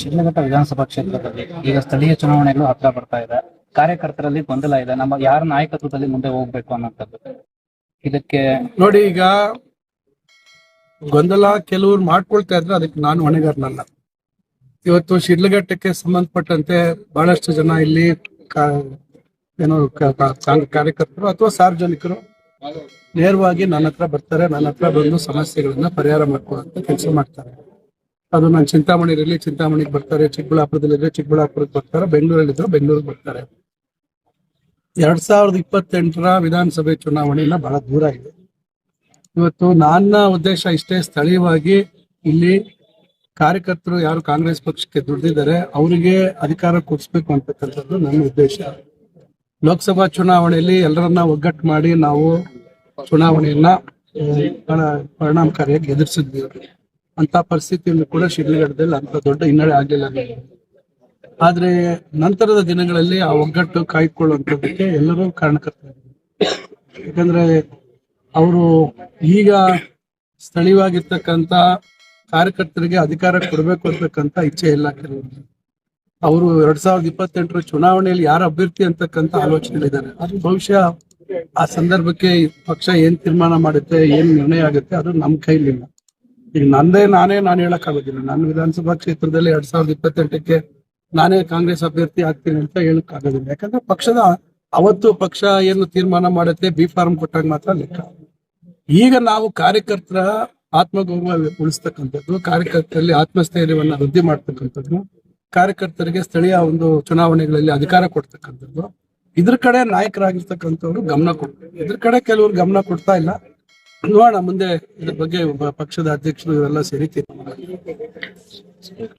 ಶಿಡ್ಲಘಟ್ಟ ವಿಧಾನಸಭಾ ಕ್ಷೇತ್ರದಲ್ಲಿ ಈಗ ಸ್ಥಳೀಯ ಚುನಾವಣೆಗಳು ಹತ್ರ ಬರ್ತಾ ಇದೆ. ಕಾರ್ಯಕರ್ತರಲ್ಲಿ ಗೊಂದಲ ಇದೆ. ನಮ್ಮ ಯಾರ ನಾಯಕತ್ವದಲ್ಲಿ ಮುಂದೆ ಹೋಗ್ಬೇಕು ಅನ್ನೋಂಥದ್ದು. ಇದಕ್ಕೆ ನೋಡಿ, ಈಗ ಗೊಂದಲ ಕೆಲವ್ರು ಮಾಡ್ಕೊಳ್ತಾ ಇದ್ರೆ ಅದಕ್ಕೆ ನಾನು ಹೊಣೆಗಾರನಲ್ಲ. ಇವತ್ತು ಶಿಡ್ಲಘಟ್ಟಕ್ಕೆ ಸಂಬಂಧಪಟ್ಟಂತೆ ಬಹಳಷ್ಟು ಜನ ಇಲ್ಲಿ ಏನೋ ಕಾರ್ಯಕರ್ತರು ಅಥವಾ ಸಾರ್ವಜನಿಕರು ನೇರವಾಗಿ ನನ್ನ ಹತ್ರ ಬರ್ತಾರೆ. ನನ್ನ ಹತ್ರ ಬಂದು ಸಮಸ್ಯೆಗಳನ್ನ ಪರಿಹಾರ ಮಾಡ್ಕೊಳ್ಳೋ ಕೆಲಸ ಮಾಡ್ತಾರೆ. ಅದು ನಾನು ಇರಲಿ ಚಿಂತಾಮಣಿಗೆ ಬರ್ತಾರೆ ಚಿಕ್ಕಬಳ್ಳಾಪುರದಲ್ಲಿದ್ರೆ ಚಿಕ್ಕಬಳ್ಳಾಪುರಕ್ಕೆ ಬರ್ತಾರೆ, ಬೆಂಗಳೂರಲ್ಲಿದ್ರೆ ಬೆಂಗಳೂರಿಗೆ ಬರ್ತಾರೆ. ಎರಡ್ ಸಾವಿರದ ಇಪ್ಪತ್ತೆಂಟರ ವಿಧಾನಸಭೆ ಚುನಾವಣೆಯನ್ನ ಬಹಳ ದೂರ ಇದೆ. ಇವತ್ತು ನನ್ನ ಉದ್ದೇಶ ಇಷ್ಟೇ ಸ್ಥಳೀಯವಾಗಿ ಇಲ್ಲಿ ಕಾರ್ಯಕರ್ತರು ಯಾರು ಕಾಂಗ್ರೆಸ್ ಪಕ್ಷಕ್ಕೆ ದುಡ್ದಿದ್ದಾರೆ, ಅವರಿಗೆ ಅಧಿಕಾರ ಕೊಡಿಸ್ಬೇಕು ಅಂತಕ್ಕಂಥದ್ದು ನನ್ನ ಉದ್ದೇಶ. ಲೋಕಸಭಾ ಚುನಾವಣೆಯಲ್ಲಿ ಎಲ್ಲರನ್ನ ಒಗ್ಗಟ್ಟು ಮಾಡಿ ನಾವು ಚುನಾವಣೆಯನ್ನ ಬಹಳ ಪರಿಣಾಮಕಾರಿಯಾಗಿ ಎದುರಿಸಿದ್ವಿ. ಅಂತ ಪರಿಸ್ಥಿತಿಯನ್ನು ಕೂಡ ಶಿಡ್ಲಘಟ್ಟದಲ್ಲಿ ಅಂತ ದೊಡ್ಡ ಹಿನ್ನಡೆ ಆಗಲಿಲ್ಲ. ಆದ್ರೆ ನಂತರದ ದಿನಗಳಲ್ಲಿ ಆ ಒಗ್ಗಟ್ಟು ಕಾಯ್ಕೊಳ್ಳುವಂಥದ್ದಕ್ಕೆ ಎಲ್ಲರೂ ಕಾರಣಕರ್ತರಾಗಿದ್ದಾರೆ ಯಾಕಂದ್ರೆ ಅವರು ಈಗ ಸ್ಥಳೀಯವಾಗಿರ್ತಕ್ಕಂಥ ಕಾರ್ಯಕರ್ತರಿಗೆ ಅಧಿಕಾರ ಕೊಡಬೇಕು ಅಂತಕ್ಕಂಥ ಇಚ್ಛೆ ಇಲ್ಲ ಕೆಲವರು. ಅವರು ಎರಡ್ ಸಾವಿರದ ಇಪ್ಪತ್ತೆಂಟರ ಚುನಾವಣೆಯಲ್ಲಿ ಯಾರು ಅಭ್ಯರ್ಥಿ ಅಂತಕ್ಕಂಥ ಆಲೋಚನೆಗಳಿದ್ದಾರೆ ಅದು ಬಹುಶಃ ಆ ಸಂದರ್ಭಕ್ಕೆ ಪಕ್ಷ ಏನ್ ತೀರ್ಮಾನ ಮಾಡುತ್ತೆ, ಏನ್ ನಿರ್ಣಯ ಆಗುತ್ತೆ ಅದು ನಮ್ಮ ಕೈಲಿಲ್ಲ. ಈಗ ನಂದೇ ನಾನೇ, ನಾನು ಹೇಳಕ್ಕಾಗೋದಿಲ್ಲ ನಾನು ವಿಧಾನಸಭಾ ಕ್ಷೇತ್ರದಲ್ಲಿ ಎರಡ್ ಸಾವಿರದ ಇಪ್ಪತ್ತೆಂಟಕ್ಕೆ ನಾನೇ ಕಾಂಗ್ರೆಸ್ ಅಭ್ಯರ್ಥಿ ಆಗ್ತೀನಿ ಅಂತ ಹೇಳಕ್ ಆಗೋದಿಲ್ಲ. ಯಾಕಂದ್ರೆ ಪಕ್ಷದ, ಅವತ್ತು ಪಕ್ಷ ಏನು ತೀರ್ಮಾನ ಮಾಡುತ್ತೆ, ಬಿ ಫಾರ್ಮ್ ಕೊಟ್ಟಾಗ ಮಾತ್ರ ಲೆಕ್ಕ. ಈಗ ನಾವು ಕಾರ್ಯಕರ್ತರ ಆತ್ಮಗೌರವ ಉಳಿಸ್ತಕ್ಕಂಥದ್ದು, ಕಾರ್ಯಕರ್ತರಲ್ಲಿ ಆತ್ಮಸ್ಥೈರ್ಯವನ್ನ ವೃದ್ಧಿ ಮಾಡ್ತಕ್ಕಂಥದ್ದು, ಕಾರ್ಯಕರ್ತರಿಗೆ ಸ್ಥಳೀಯ ಒಂದು ಚುನಾವಣೆಗಳಲ್ಲಿ ಅಧಿಕಾರ ಕೊಡ್ತಕ್ಕಂಥದ್ದು, ಇದ್ರ ಕಡೆ ನಾಯಕರಾಗಿರ್ತಕ್ಕಂಥವ್ರು ಗಮನ ಕೊಡ್ತಾರೆ ಇದ್ರ ಕಡೆ ಕೆಲವರು ಗಮನ ಕೊಡ್ತಾ ಇಲ್ಲ. ನೋಡೋಣ ಮುಂದೆ ಇದ್ರ ಬಗ್ಗೆ ಪಕ್ಷದ ಅಧ್ಯಕ್ಷರು ಇವರೆಲ್ಲ ಸೇರಿ ತೀರ್ಮಾನ ಮಾಡ್ತಾರೆ.